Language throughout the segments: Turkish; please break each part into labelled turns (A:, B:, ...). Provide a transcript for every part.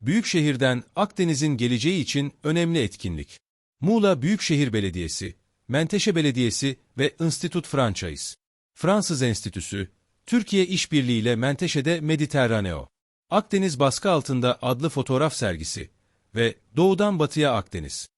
A: Büyükşehir'den Akdeniz'in geleceği için önemli etkinlik. Muğla Büyükşehir Belediyesi, Menteşe Belediyesi ve Institut Franchise. Fransız Enstitüsü, Türkiye İşbirliği ile Menteşe'de Mediterraneo. Akdeniz baskı altında adlı fotoğraf sergisi ve Doğudan Batıya Akdeniz.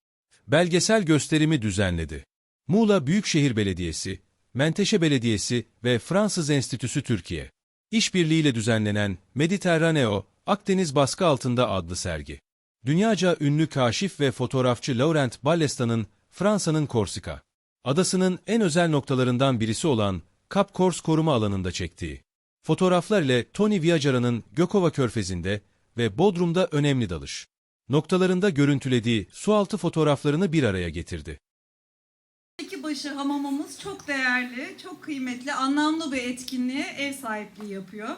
A: Belgesel gösterimi düzenledi. Muğla Büyükşehir Belediyesi, Menteşe Belediyesi ve Fransız Enstitüsü Türkiye. İşbirliğiyle düzenlenen Mediterraneo, Akdeniz baskı altında adlı sergi. Dünyaca ünlü kaşif ve fotoğrafçı Laurent Ballesta'nın Fransa'nın Korsika adasının en özel noktalarından birisi olan Cap Corse koruma alanında çektiği fotoğraflar ile Tony Viajara'nın Gökova Körfezi'nde ve Bodrum'da önemli dalış noktalarında görüntülediği sualtı fotoğraflarını bir araya getirdi.
B: İki başı hamamımız çok değerli, çok kıymetli, anlamlı bir etkinliğe ev sahipliği yapıyor.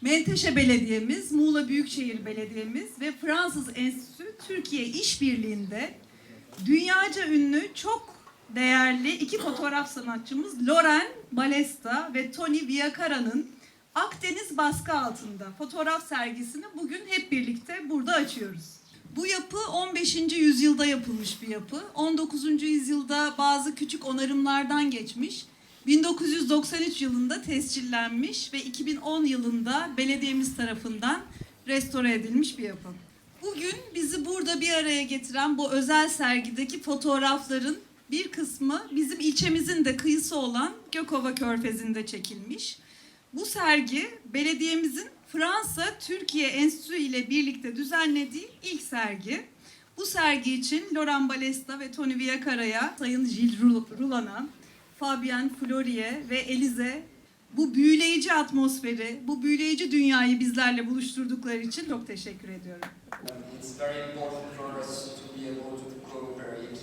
B: Menteşe Belediye'miz, Muğla Büyükşehir Belediye'miz ve Fransız Enstitüsü Türkiye İşbirliği'nde dünyaca ünlü çok değerli iki fotoğraf sanatçımız Loren Balesta ve Tony Viacara'nın Akdeniz baskı altında fotoğraf sergisini bugün hep birlikte burada açıyoruz. Bu yapı 15. yüzyılda yapılmış bir yapı. 19. yüzyılda bazı küçük onarımlardan geçmiş. 1993 yılında tescillenmiş ve 2010 yılında belediyemiz tarafından restore edilmiş bir yapı. Bugün bizi burada bir araya getiren bu özel sergideki fotoğrafların bir kısmı bizim ilçemizin de kıyısı olan Gökova Körfezi'nde çekilmiş. Bu sergi belediyemizin Fransa Türkiye Enstitüsü ile birlikte düzenlediği ilk sergi. Bu sergi için Laurent Balesta ve Tony Viacara'ya, Sayın Gilles Rul- Roulan'a, Fabien Florie ve Elize bu büyüleyici atmosferi, bu büyüleyici dünyayı bizlerle buluşturdukları için çok teşekkür ediyorum.
C: It's very important for us to be able to cooperate.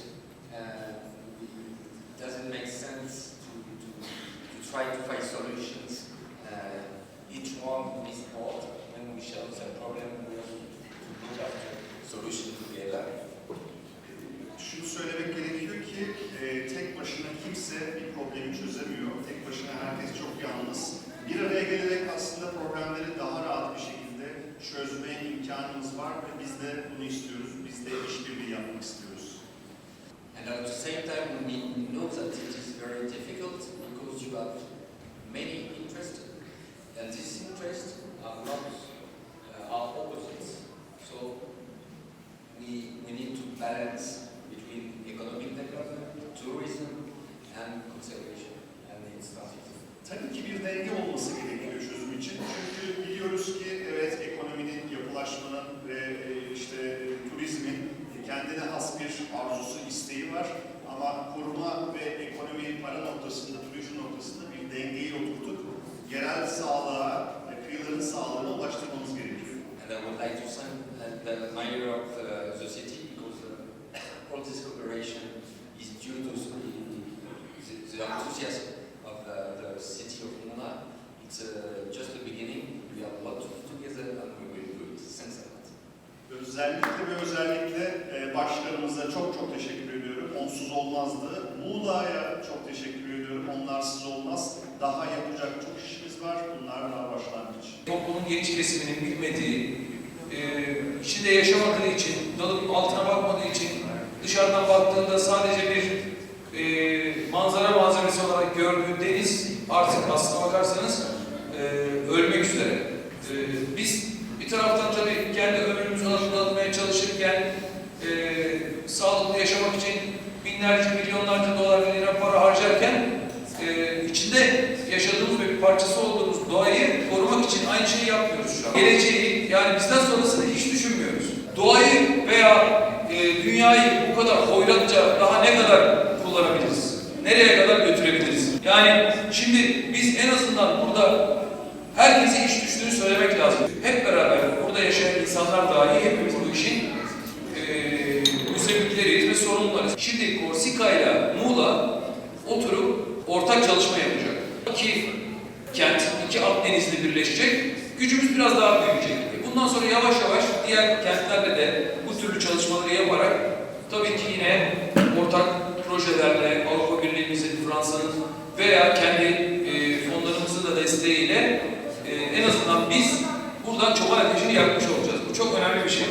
C: Uh, it doesn't make sense to, to, to try to find solutions. Uh, each one is part. When we share the problem, we have to look at the solution together.
D: Şunu söylemek gerekiyor ki e, tek başına kimse bir problemi çözemiyor. Tek başına herkes çok yalnız. Bir araya gelerek aslında problemleri daha rahat bir şekilde çözmeye imkanımız var ve biz de bunu istiyoruz. Biz de işbirliği yapmak istiyoruz.
C: And at the same time, we know that it is very difficult because you have many interests, and these interests are not uh, are opposites. So we we need to balance between economic development, tourism, and conservation. And it started.
D: Tabii ki bir denge olması gerekiyor çözüm için. Çünkü biliyoruz ki evet ekonominin, yapılaşmanın ve
C: mayor of the, the city because uh, all this cooperation is due to the, the, the enthusiasm of the, the city of Mona. It's uh, just the beginning. We have a lot to do together and we will do it. Thanks a lot.
D: Özellikle ve özellikle e, başkanımıza çok çok teşekkür ediyorum. Onsuz olmazdı. Muğla'ya çok teşekkür ediyorum. Onlarsız olmaz. Daha yapacak çok işimiz var. Bunlar daha başlangıç.
E: toplumun geniş kesiminin bilmediği, e, içinde yaşamadığı için, dalıp altına bakmadığı için dışarıdan baktığında sadece bir e, manzara malzemesi olarak gördüğü deniz artık aslına bakarsanız e, ölmek üzere. E, biz bir taraftan tabii kendi ömrümüzü azaltmaya çalışırken e, sağlıklı yaşamak için binlerce, milyonlarca dolar ve lira para harcarken e, içinde yaşadığımız bir parçası olduğumuz doğayı korumak için aynı şeyi yapmıyoruz şu an. Geleceği yani bizden. Doğayı veya e, dünyayı bu kadar hoyratça daha ne kadar kullanabiliriz? Nereye kadar götürebiliriz? Yani şimdi biz en azından burada herkese iş düştüğünü söylemek lazım. Hep beraber burada yaşayan insanlar dahi hepimiz bu işin e, ve sorumlularız. Şimdi Korsika ile Muğla oturup ortak çalışma yapacak. İki kent, iki Akdenizli birleşecek. Gücümüz biraz daha büyüyecek. E Bundan sonra yavaş yavaş diğer kentlerle de bu türlü çalışmaları yaparak tabii ki yine ortak projelerle Avrupa Birliği'mizin, Fransa'nın veya kendi e, fonlarımızın da desteğiyle e, en azından biz buradan çoban ateşini yakmış olacağız. Bu çok önemli bir şey.